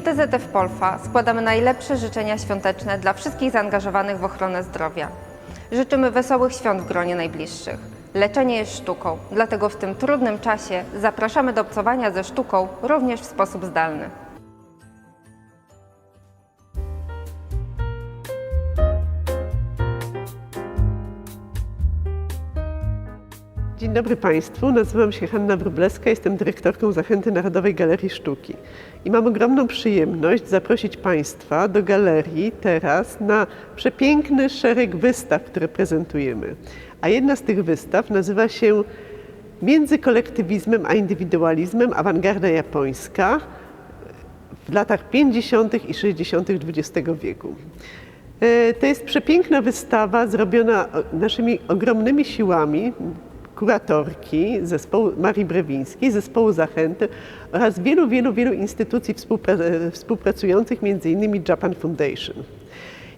TZF Polfa składamy najlepsze życzenia świąteczne dla wszystkich zaangażowanych w ochronę zdrowia. Życzymy wesołych świąt w gronie najbliższych. Leczenie jest sztuką, dlatego w tym trudnym czasie zapraszamy do obcowania ze sztuką również w sposób zdalny. Dzień dobry Państwu, nazywam się Hanna Wróblewska, jestem dyrektorką Zachęty Narodowej Galerii Sztuki. I mam ogromną przyjemność zaprosić Państwa do galerii teraz na przepiękny szereg wystaw, które prezentujemy. A jedna z tych wystaw nazywa się Między kolektywizmem a indywidualizmem awangarda japońska w latach 50. i 60. XX wieku. E, To jest przepiękna wystawa zrobiona naszymi ogromnymi siłami kuratorki zespołu Marii Brewińskiej, zespołu Zachęty oraz wielu, wielu, wielu instytucji współpra- współpracujących, innymi Japan Foundation.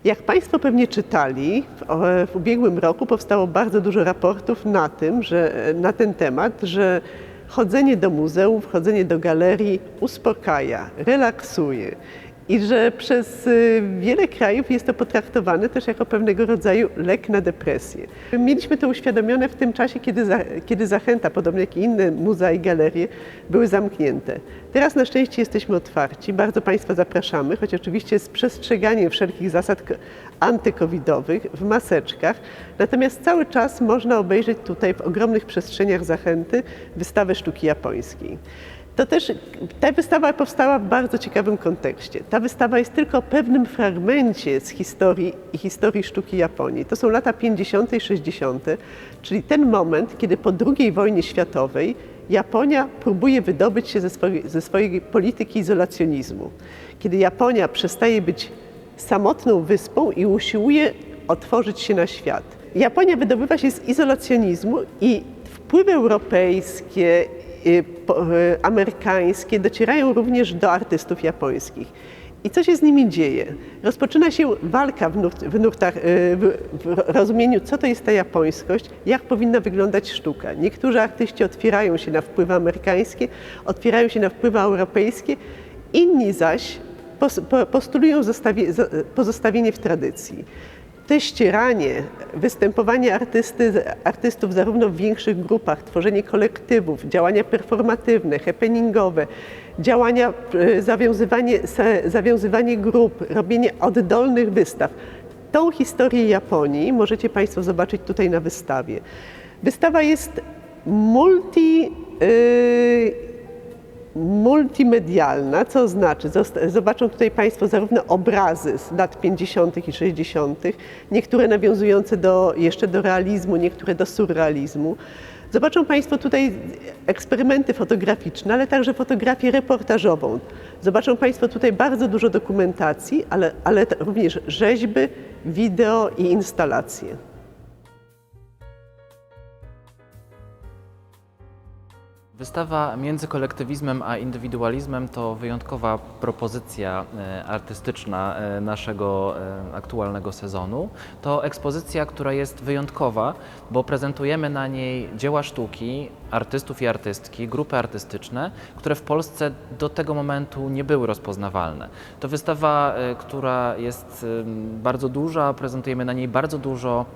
Jak Państwo pewnie czytali, w, w ubiegłym roku powstało bardzo dużo raportów na, tym, że, na ten temat, że chodzenie do muzeów, chodzenie do galerii uspokaja, relaksuje i że przez y, wiele krajów jest to potraktowane też jako pewnego rodzaju lek na depresję. Mieliśmy to uświadomione w tym czasie, kiedy, za, kiedy Zachęta, podobnie jak inne muzea i galerie, były zamknięte. Teraz na szczęście jesteśmy otwarci, bardzo Państwa zapraszamy, choć oczywiście z przestrzeganiem wszelkich zasad antykowidowych, w maseczkach. Natomiast cały czas można obejrzeć tutaj w ogromnych przestrzeniach Zachęty wystawę sztuki japońskiej. To też ta wystawa powstała w bardzo ciekawym kontekście. Ta wystawa jest tylko pewnym fragmencie z historii i historii sztuki Japonii. To są lata 50. i 60., czyli ten moment, kiedy po II wojnie światowej Japonia próbuje wydobyć się ze swojej, ze swojej polityki izolacjonizmu. Kiedy Japonia przestaje być samotną wyspą i usiłuje otworzyć się na świat. Japonia wydobywa się z izolacjonizmu i wpływy europejskie, amerykańskie docierają również do artystów japońskich. I co się z nimi dzieje? Rozpoczyna się walka w, nurt, w, nurtach, y, w, w rozumieniu, co to jest ta japońskość, jak powinna wyglądać sztuka. Niektórzy artyści otwierają się na wpływy amerykańskie, otwierają się na wpływy europejskie, inni zaś pos- po- postulują pozostawienie w tradycji. Te ścieranie, występowanie artysty, artystów zarówno w większych grupach, tworzenie kolektywów, działania performatywne, happeningowe, działania, e, zawiązywanie, zawiązywanie grup, robienie oddolnych wystaw. Tą historię Japonii możecie Państwo zobaczyć tutaj na wystawie. Wystawa jest multi. Yy, multimedialna, co znaczy, zobaczą tutaj Państwo zarówno obrazy z lat 50. i 60., niektóre nawiązujące do, jeszcze do realizmu, niektóre do surrealizmu. Zobaczą Państwo tutaj eksperymenty fotograficzne, ale także fotografię reportażową. Zobaczą Państwo tutaj bardzo dużo dokumentacji, ale, ale również rzeźby, wideo i instalacje. Wystawa między kolektywizmem a indywidualizmem to wyjątkowa propozycja e, artystyczna e, naszego e, aktualnego sezonu. To ekspozycja, która jest wyjątkowa, bo prezentujemy na niej dzieła sztuki artystów i artystki, grupy artystyczne, które w Polsce do tego momentu nie były rozpoznawalne. To wystawa, która jest bardzo duża, prezentujemy na niej bardzo dużo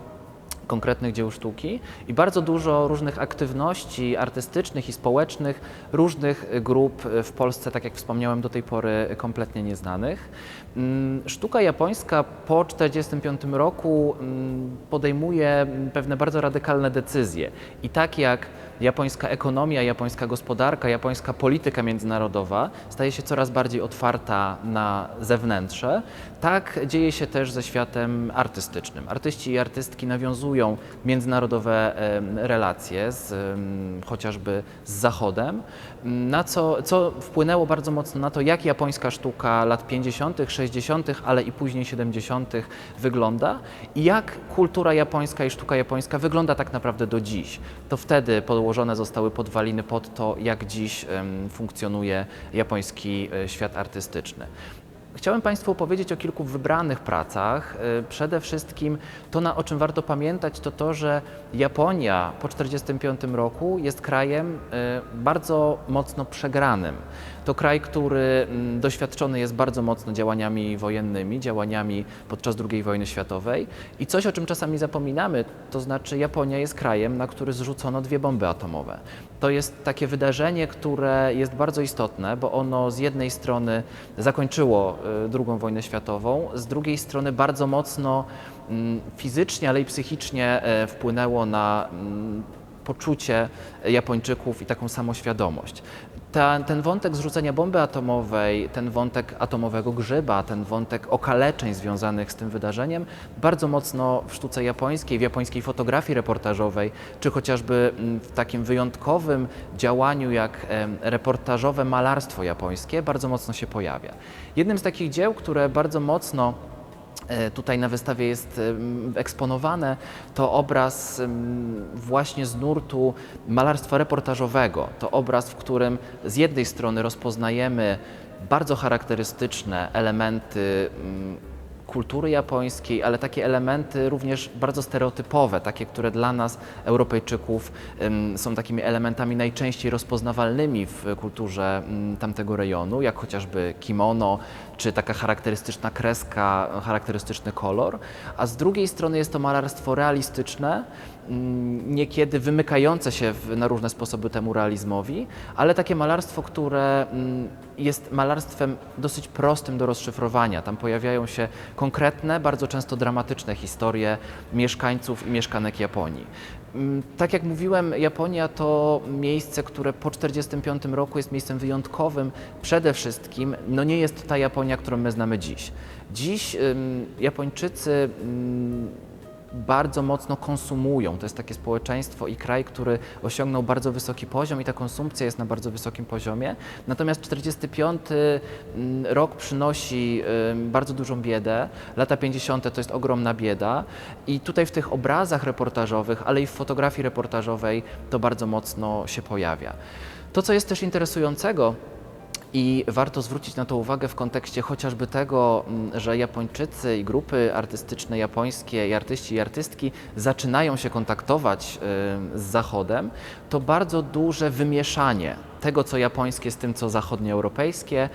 konkretnych dzieł sztuki i bardzo dużo różnych aktywności artystycznych i społecznych różnych grup w Polsce, tak jak wspomniałem, do tej pory kompletnie nieznanych. Mm, Sztuka japońska po 1945 roku mm, podejmuje pewne bardzo radykalne decyzje i tak jak japońska ekonomia, japońska gospodarka, japońska polityka międzynarodowa staje się coraz bardziej otwarta na zewnętrze, tak dzieje się też ze światem artystycznym. Artyści i artystki nawiązują międzynarodowe relacje z, chociażby z Zachodem, na co, co wpłynęło bardzo mocno na to, jak japońska sztuka lat 50., 60., ale i później 70. wygląda i jak kultura japońska i sztuka japońska wygląda tak naprawdę do dziś. To wtedy położone zostały podwaliny pod to, jak dziś funkcjonuje japoński e, świat artystyczny. Chciałem Państwu opowiedzieć o kilku wybranych pracach. Y, Przede wszystkim to, na, o czym warto pamiętać, to to, że Japonia po 1945 roku jest krajem y, bardzo mocno przegranym. To kraj, który mm, doświadczony jest bardzo mocno działaniami wojennymi, działaniami podczas II wojny światowej i coś, o czym czasami zapominamy, to znaczy Japonia jest krajem, na który zrzucono dwie bomby atomowe. To jest takie wydarzenie, które jest bardzo istotne, bo ono z jednej strony zakończyło II wojnę światową, z drugiej strony bardzo mocno mm, fizycznie, ale i psychicznie e, wpłynęło na mm, poczucie Japończyków i taką samoświadomość. Ta, ten wątek zrzucenia bomby atomowej, ten wątek atomowego grzyba, ten wątek okaleczeń związanych z tym wydarzeniem bardzo mocno w sztuce japońskiej, w japońskiej fotografii reportażowej, czy chociażby mm, w takim wyjątkowym działaniu jak reportażowe malarstwo japońskie bardzo mocno się pojawia. Jednym z takich dzieł, które bardzo mocno tutaj na wystawie jest eksponowane, to obraz właśnie z nurtu malarstwa reportażowego. To obraz, w którym z jednej strony rozpoznajemy bardzo charakterystyczne elementy kultury japońskiej, ale takie elementy również bardzo stereotypowe, takie, które dla nas, Europejczyków, są takimi elementami najczęściej rozpoznawalnymi w kulturze mm, tamtego rejonu, jak chociażby kimono, czy taka charakterystyczna kreska, charakterystyczny kolor, a z drugiej strony jest to malarstwo realistyczne, mm, niekiedy wymykające się na różne sposoby temu realizmowi, ale takie malarstwo, które mm, jest malarstwem dosyć prostym do rozszyfrowania. Tam pojawiają się konkretne, bardzo często dramatyczne historie mieszkańców i mieszkanek Japonii. Mm, Tak jak mówiłem, Japonia to miejsce, które po 1945 roku jest miejscem wyjątkowym. Przede wszystkim no nie jest ta Japonia, którą my znamy dziś. Dziś Japończycy bardzo mocno konsumują. To jest takie społeczeństwo i kraj, który osiągnął bardzo wysoki poziom i ta konsumpcja jest na bardzo wysokim poziomie. Natomiast 45 mm, rok przynosi bardzo dużą biedę. Lata 50 to jest ogromna bieda i tutaj w tych obrazach reportażowych, ale i w fotografii reportażowej to bardzo mocno się pojawia. To, co jest też interesującego, i warto zwrócić na to uwagę w kontekście chociażby tego, mm, że Japończycy i grupy artystyczne japońskie, i artyści i artystki zaczynają się kontaktować y, z Zachodem, to bardzo duże wymieszanie tego, co japońskie z tym, co zachodnioeuropejskie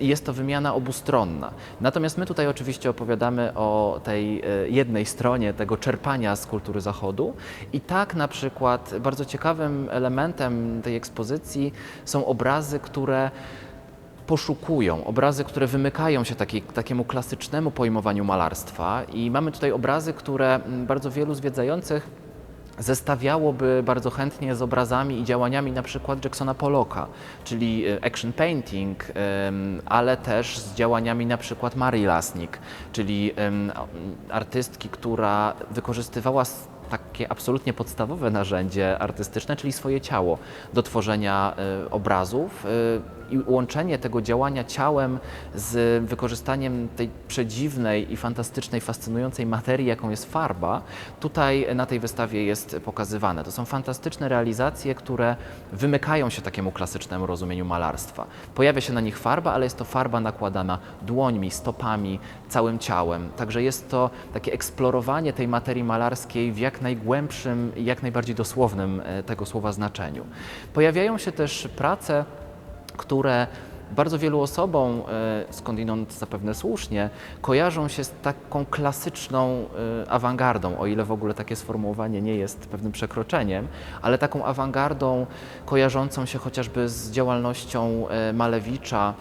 y, jest to wymiana obustronna. Natomiast my tutaj oczywiście opowiadamy o tej y, jednej stronie tego czerpania z kultury Zachodu i tak na przykład bardzo ciekawym elementem tej ekspozycji są obrazy, które poszukują, obrazy, które wymykają się taki, takiemu klasycznemu pojmowaniu malarstwa. I mamy tutaj obrazy, które mm, bardzo wielu zwiedzających zestawiałoby bardzo chętnie z obrazami i działaniami na przykład Jacksona Pollocka, czyli e, action painting, ale też z działaniami na przykład Marii Lasnik, czyli artystki, która wykorzystywała takie absolutnie podstawowe narzędzie artystyczne, czyli swoje ciało do tworzenia e, obrazów. E, i łączenie tego działania ciałem z wykorzystaniem tej przedziwnej i fantastycznej, fascynującej materii, jaką jest farba, tutaj na tej wystawie jest pokazywane. To są fantastyczne realizacje, które wymykają się takiemu klasycznemu rozumieniu malarstwa. Pojawia się na nich farba, ale jest to farba nakładana dłońmi, stopami, całym ciałem. Także jest to takie eksplorowanie tej materii malarskiej w jak najgłębszym jak najbardziej dosłownym e, tego słowa znaczeniu. Pojawiają się też prace, które bardzo wielu osobom, e, skądinąd zapewne słusznie, kojarzą się z taką klasyczną e, awangardą, o ile w ogóle takie sformułowanie nie jest pewnym przekroczeniem, ale taką awangardą kojarzącą się chociażby z działalnością e, Malewicza,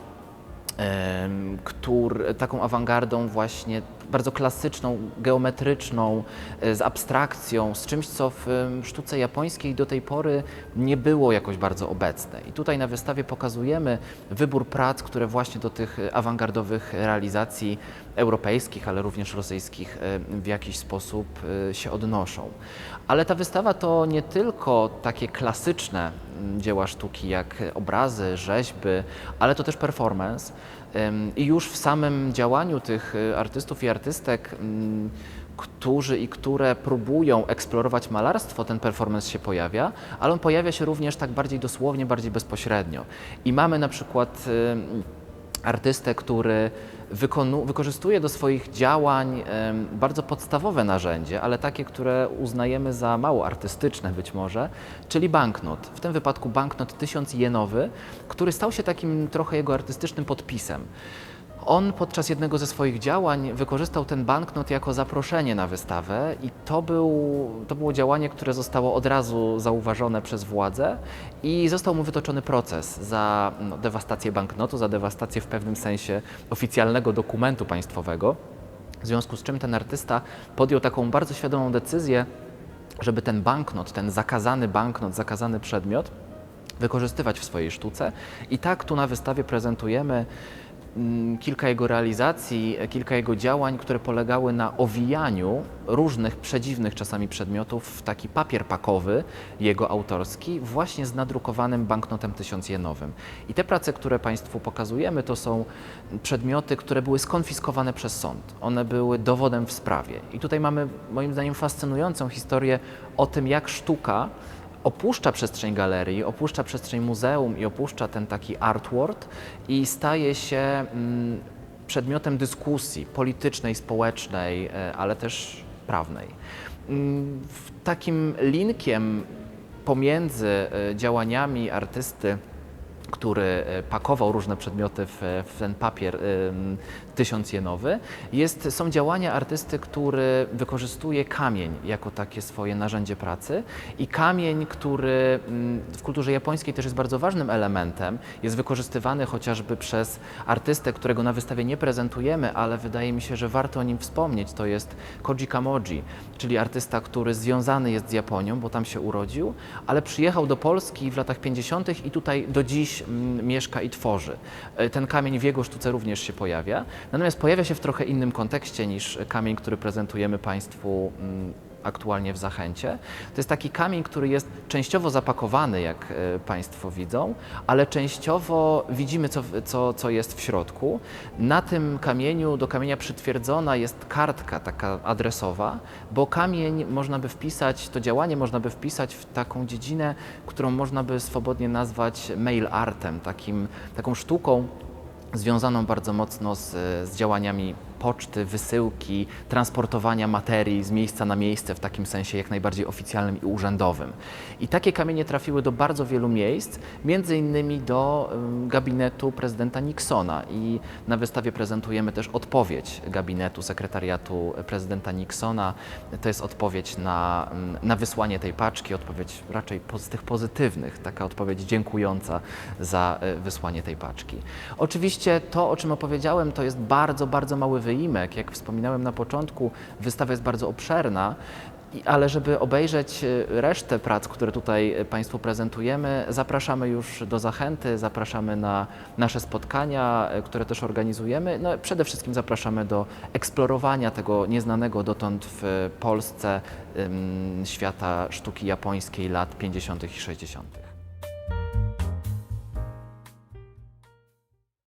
em, któr, taką awangardą właśnie bardzo klasyczną, geometryczną, e, z abstrakcją, z czymś, co w sztuce japońskiej do tej pory nie było jakoś bardzo obecne. I tutaj na wystawie pokazujemy wybór prac, które właśnie do tych awangardowych realizacji europejskich, ale również rosyjskich e, w jakiś sposób e, się odnoszą. Ale ta wystawa to nie tylko takie klasyczne dzieła sztuki, jak obrazy, rzeźby, ale to też performance. I już w samym działaniu tych y, artystów i artystek, ym, którzy i które próbują eksplorować malarstwo, ten performance się pojawia, ale on pojawia się również tak bardziej dosłownie, bardziej bezpośrednio. I mamy na przykład ym, artystę, który wykorzystuje do swoich działań bardzo podstawowe narzędzie, ale takie, które uznajemy za mało artystyczne być może, czyli banknot. W tym wypadku banknot 1000 jenowy, który stał się takim trochę jego artystycznym podpisem. On podczas jednego ze swoich działań wykorzystał ten banknot jako zaproszenie na wystawę i to, był, to było działanie, które zostało od razu zauważone przez władze i został mu wytoczony proces za no, dewastację banknotu, za dewastację w pewnym sensie oficjalnego dokumentu państwowego. W związku z czym ten artysta podjął taką bardzo świadomą decyzję, żeby ten banknot, ten zakazany banknot, zakazany przedmiot wykorzystywać w swojej sztuce. I tak tu na wystawie prezentujemy kilka jego realizacji, e, kilka jego działań, które polegały na owijaniu różnych przedziwnych czasami przedmiotów w taki papier pakowy, jego autorski, właśnie z nadrukowanym banknotem tysiącjenowym. I te prace, które Państwu pokazujemy, to są przedmioty, które były skonfiskowane przez sąd. One były dowodem w sprawie. I tutaj mamy, moim zdaniem, fascynującą historię o tym, jak sztuka opuszcza przestrzeń galerii, opuszcza przestrzeń muzeum i opuszcza ten taki art world i staje się mm, przedmiotem dyskusji politycznej, społecznej, e, ale też prawnej. Mm, Takim linkiem pomiędzy e, działaniami artysty, który e, pakował różne przedmioty w, w ten papier ym, tysiącjenowy, jest, są działania artysty, który wykorzystuje kamień jako takie swoje narzędzie pracy i kamień, który w kulturze japońskiej też jest bardzo ważnym elementem, jest wykorzystywany chociażby przez artystę, którego na wystawie nie prezentujemy, ale wydaje mi się, że warto o nim wspomnieć, to jest Koji Kamoji, czyli artysta, który związany jest z Japonią, bo tam się urodził, ale przyjechał do Polski w latach 50. i tutaj do dziś mieszka i tworzy. E, Ten kamień w jego sztuce również się pojawia, natomiast pojawia się w trochę innym kontekście niż kamień, który prezentujemy Państwu aktualnie w Zachęcie. To jest taki kamień, który jest częściowo zapakowany, jak e, Państwo widzą, ale częściowo widzimy, co, co, co jest w środku. Na tym kamieniu, do kamienia przytwierdzona jest kartka taka adresowa, bo kamień można by wpisać, to działanie można by wpisać w taką dziedzinę, którą można by swobodnie nazwać mail artem, takim, taką sztuką, związaną bardzo mocno z, z działaniami poczty, wysyłki, transportowania materii z miejsca na miejsce w takim sensie jak najbardziej oficjalnym i urzędowym. I takie kamienie trafiły do bardzo wielu miejsc, między innymi do gabinetu prezydenta Nixona i na wystawie prezentujemy też odpowiedź gabinetu sekretariatu prezydenta Nixona. To jest odpowiedź na, na wysłanie tej paczki, odpowiedź raczej z tych pozytywnych, taka odpowiedź dziękująca za y, wysłanie tej paczki. Oczywiście to, o czym opowiedziałem, to jest bardzo, bardzo mały wyimek. Jak wspominałem na początku, wystawa jest bardzo obszerna. Ale żeby obejrzeć y, resztę prac, które tutaj y, Państwu prezentujemy, zapraszamy już do Zachęty, zapraszamy na nasze spotkania, y, które też organizujemy. No, przede wszystkim zapraszamy do eksplorowania tego nieznanego dotąd w Polsce świata sztuki japońskiej lat 50. i 60.